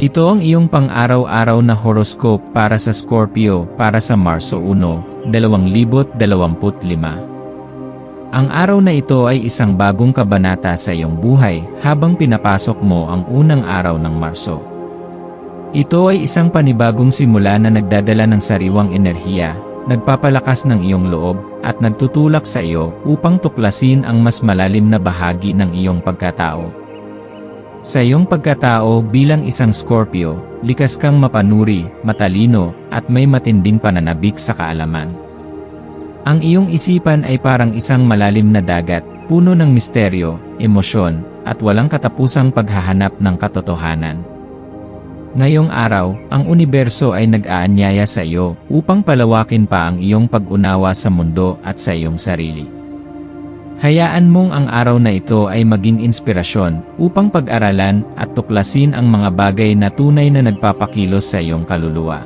Ito ang iyong pang-araw-araw na horoscope para sa Scorpio para sa Marso 1, 2025. Ang araw na ito ay isang bagong kabanata sa iyong buhay habang pinapasok mo ang unang araw ng Marso. Ito ay isang panibagong simula na nagdadala ng sariwang enerhiya, nagpapalakas ng iyong loob, at nagtutulak sa iyo upang tuklasin ang mas malalim na bahagi ng iyong pagkatao. Sa iyong pagkatao bilang isang Scorpio, likas kang mapanuri, matalino, at may matinding pananabik sa kaalaman. Ang iyong isipan ay parang isang malalim na dagat, puno ng misteryo, emosyon, at walang katapusang paghahanap ng katotohanan. Ngayong araw, ang universo ay nag-aanyaya sa iyo upang palawakin pa ang iyong pag-unawa sa mundo at sa iyong sarili. Hayaan mong ang araw na ito ay maging inspirasyon upang pag-aralan at tuklasin ang mga bagay na tunay na nagpapakilos sa iyong kaluluwa.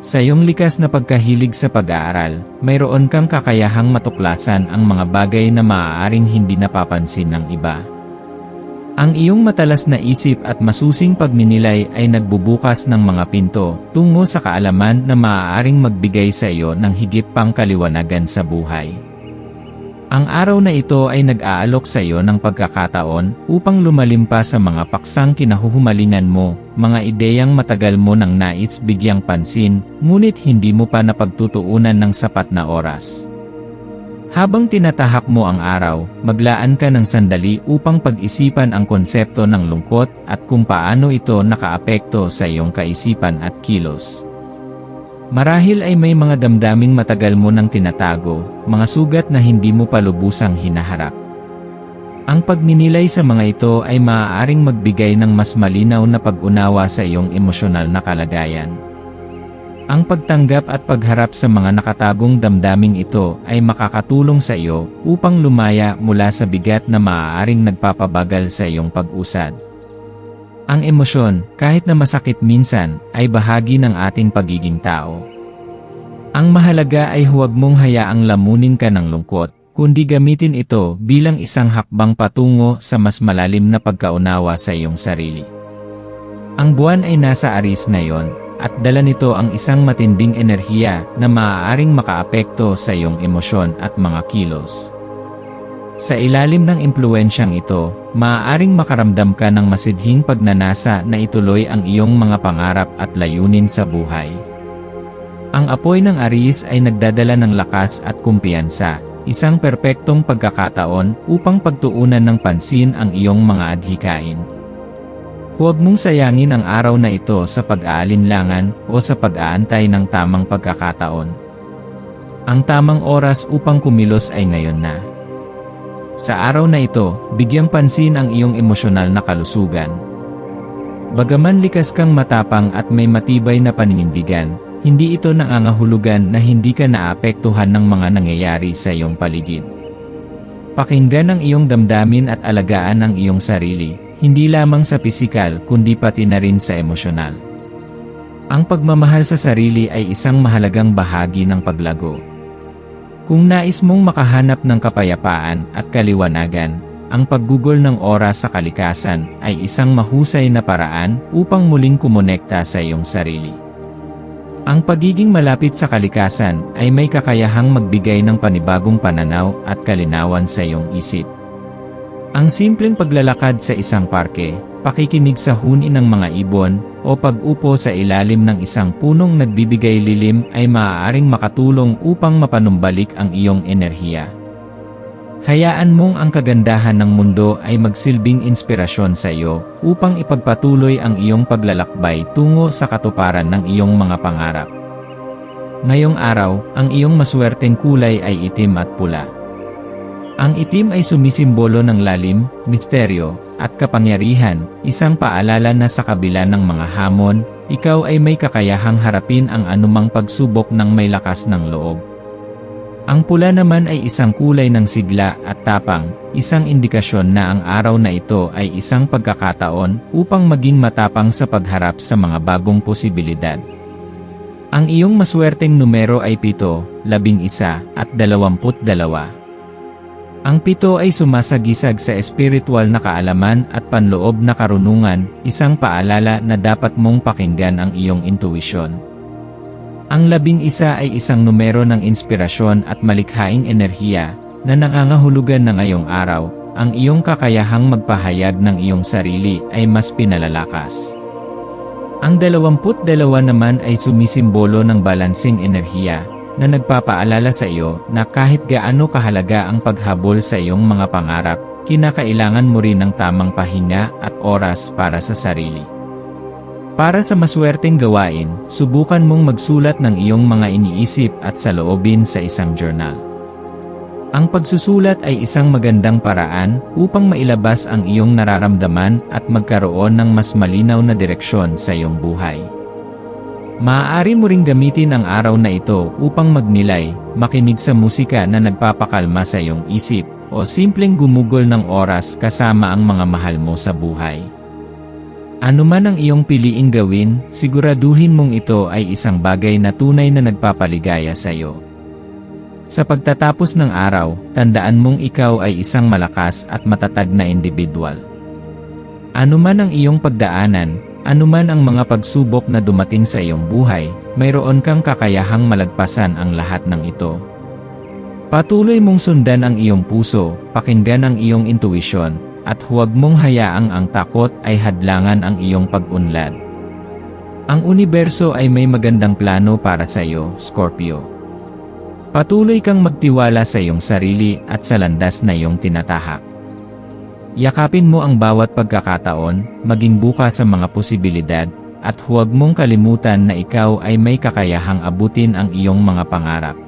Sa iyong likas na pagkahilig sa pag-aaral, mayroon kang kakayahang matuklasan ang mga bagay na maaaring hindi napapansin ng iba. Ang iyong matalas na isip at masusing pagninilay ay nagbubukas ng mga pinto tungo sa kaalaman na maaaring magbigay sa iyo ng higit pang kaliwanagan sa buhay. Ang araw na ito ay nag-aalok sa iyo ng pagkakataon upang lumalim pa sa mga paksang kinahuhumalingan mo, mga ideyang matagal mo nang nais bigyang pansin, ngunit hindi mo pa napagtutuunan ng sapat na oras. Habang tinatahak mo ang araw, maglaan ka ng sandali upang pag-isipan ang konsepto ng lungkot at kung paano ito nakaapekto sa iyong kaisipan at kilos. Marahil ay may mga damdaming matagal mo nang tinatago, mga sugat na hindi mo pa lubusang hinaharap. Ang pagninilay sa mga ito ay maaaring magbigay ng mas malinaw na pag-unawa sa iyong emosyonal na kalagayan. Ang pagtanggap at pagharap sa mga nakatagong damdaming ito ay makakatulong sa iyo upang lumaya mula sa bigat na maaaring nagpapabagal sa iyong pag-usad. Ang emosyon, kahit na masakit minsan, ay bahagi ng ating pagiging tao. Ang mahalaga ay huwag mong hayaang lamunin ka ng lungkot, kundi gamitin ito bilang isang hakbang patungo sa mas malalim na pagkaunawa sa iyong sarili. Ang buwan ay nasa aris ngayon, at dala nito ang isang matinding enerhiya na maaaring makaapekto sa iyong emosyon at mga kilos. Sa ilalim ng impluensyang ito, maaaring makaramdam ka ng masidhing pagnanasa na ituloy ang iyong mga pangarap at layunin sa buhay. Ang apoy ng Aries ay nagdadala ng lakas at kumpiyansa, isang perpektong pagkakataon upang pagtuunan ng pansin ang iyong mga adhikain. Huwag mong sayangin ang araw na ito sa pag-aalinlangan o sa pag-aantay ng tamang pagkakataon. Ang tamang oras upang kumilos ay ngayon na. Sa araw na ito, bigyang pansin ang iyong emosyonal na kalusugan. Bagaman likas kang matapang at may matibay na paninindigan, hindi ito nangangahulugan na hindi ka naapektuhan ng mga nangyayari sa iyong paligid. Pakinggan ang iyong damdamin at alagaan ang iyong sarili, hindi lamang sa pisikal kundi pati na rin sa emosyonal. Ang pagmamahal sa sarili ay isang mahalagang bahagi ng paglago. Kung nais mong makahanap ng kapayapaan at kaliwanagan, ang paggugol ng oras sa kalikasan ay isang mahusay na paraan upang muling kumonekta sa iyong sarili. Ang pagiging malapit sa kalikasan ay may kakayahang magbigay ng panibagong pananaw at kalinawan sa iyong isip. Ang simpleng paglalakad sa isang parke, pakikinig sa huni ng mga ibon, o pag-upo sa ilalim ng isang punong nagbibigay lilim ay maaaring makatulong upang mapanumbalik ang iyong enerhiya. Hayaan mong ang kagandahan ng mundo ay magsilbing inspirasyon sa iyo upang ipagpatuloy ang iyong paglalakbay tungo sa katuparan ng iyong mga pangarap. Ngayong araw, ang iyong maswerteng kulay ay itim at pula. Ang itim ay sumisimbolo ng lalim, misteryo, at kapangyarihan, isang paalala na sa kabila ng mga hamon, ikaw ay may kakayahang harapin ang anumang pagsubok ng may lakas ng loob. Ang pula naman ay isang kulay ng sigla at tapang, isang indikasyon na ang araw na ito ay isang pagkakataon upang maging matapang sa pagharap sa mga bagong posibilidad. Ang iyong maswerteng numero ay 7, 11 at 22. Ang pito ay sumasagisag sa espiritual na kaalaman at panloob na karunungan, isang paalala na dapat mong pakinggan ang iyong intuition. Ang labing isa ay isang numero ng inspirasyon at malikhaing enerhiya na nangangahulugan na ngayong araw, ang iyong kakayahang magpahayag ng iyong sarili ay mas pinalalakas. Ang dalawamput dalawa naman ay sumisimbolo ng balansing enerhiya, na nagpapaalala sa iyo na kahit gaano kahalaga ang paghabol sa iyong mga pangarap, kinakailangan mo rin ng tamang pahinga at oras para sa sarili. Para sa maswerteng gawain, subukan mong magsulat ng iyong mga iniisip at saloobin sa isang journal. Ang pagsusulat ay isang magandang paraan upang mailabas ang iyong nararamdaman at magkaroon ng mas malinaw na direksyon sa iyong buhay. Maaari mo ring gamitin ang araw na ito upang magnilay, makinig sa musika na nagpapakalma sa iyong isip, o simpleng gumugol ng oras kasama ang mga mahal mo sa buhay. Ano man ang iyong piliing gawin, siguraduhin mong ito ay isang bagay na tunay na nagpapaligaya sa iyo. Sa pagtatapos ng araw, tandaan mong ikaw ay isang malakas at matatag na individual. Ano man ang iyong pagdaanan, anuman ang mga pagsubok na dumating sa iyong buhay, mayroon kang kakayahang malagpasan ang lahat ng ito. Patuloy mong sundan ang iyong puso, pakinggan ang iyong intuisyon, at huwag mong hayaang ang takot ay hadlangan ang iyong pag-unlad. Ang universo ay may magandang plano para sa iyo, Scorpio. Patuloy kang magtiwala sa iyong sarili at sa landas na iyong tinatahak. Yakapin mo ang bawat pagkakataon, maging bukas sa mga posibilidad, at huwag mong kalimutan na ikaw ay may kakayahang abutin ang iyong mga pangarap.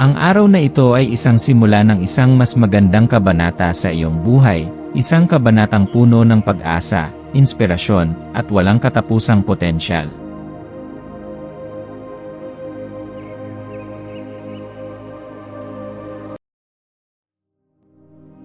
Ang araw na ito ay isang simula ng isang mas magandang kabanata sa iyong buhay, isang kabanatang puno ng pag-asa, inspirasyon, at walang katapusang potensyal.